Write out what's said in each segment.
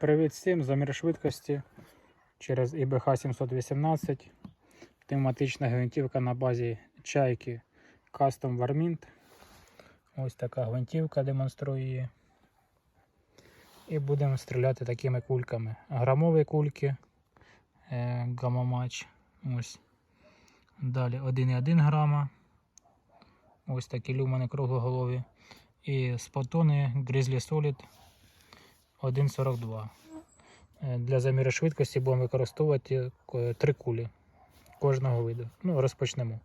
Привіт всім, замір швидкості через ІБХ 718. Тематична гвинтівка на базі чайки Custom Warmint. Ось така гвинтівка демонструю її. І будемо стріляти такими кульками. Грамові кульки е, гамма-матч. Ось. Далі 1,1 грама. Ось такі люмани круглоголові. І спотони Grizzly Solid 1,42. Е, Для заміру швидкості будемо використовувати е, три кулі кожного виду. Ну, розпочнемо.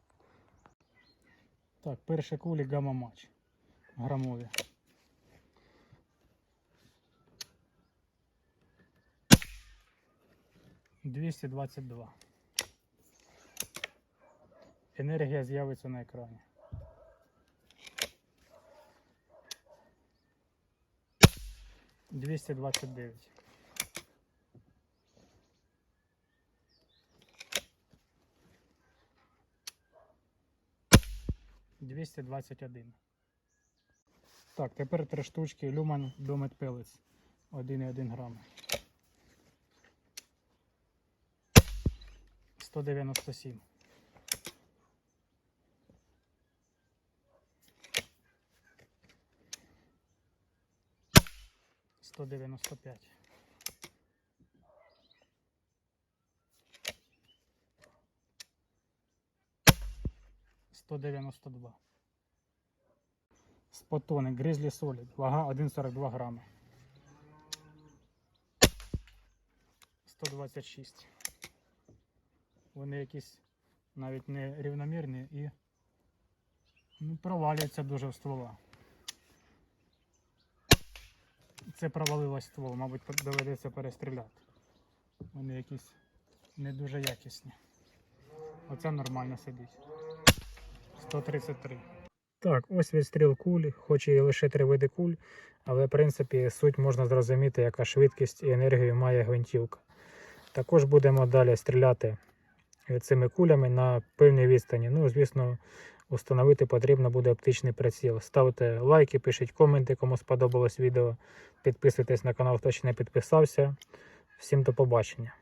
Так, перші кулі гамма матч. Грамові. Двісті двадцять два. Енергія з'явиться на екрані. Двісті двадцять дев'ять. Двісті двадцять один. Так, тепер три штучки Люман Домет Pellets. 1,1 грам. 197. Сто девяносто пять. Сто девяносто два. Спотони Grizzly Solid. Вага 1,42 грами. 126. Вони якісь навіть не рівномірні і ну, провалюються дуже в ствола. Це провалилось ствол, мабуть, доведеться перестріляти. Вони якісь не дуже якісні. Оце нормально сидить. 133. Так, ось відстріл куль, хоч і лише три види куль, але в принципі суть можна зрозуміти, яка швидкість і енергію має гвинтівка. Також будемо далі стріляти цими кулями на певній відстані. Ну, звісно, установити потрібно буде оптичний приціл. Ставте лайки, пишіть коменти, кому сподобалось відео. Підписуйтесь на канал, хто ще не підписався. Всім до побачення.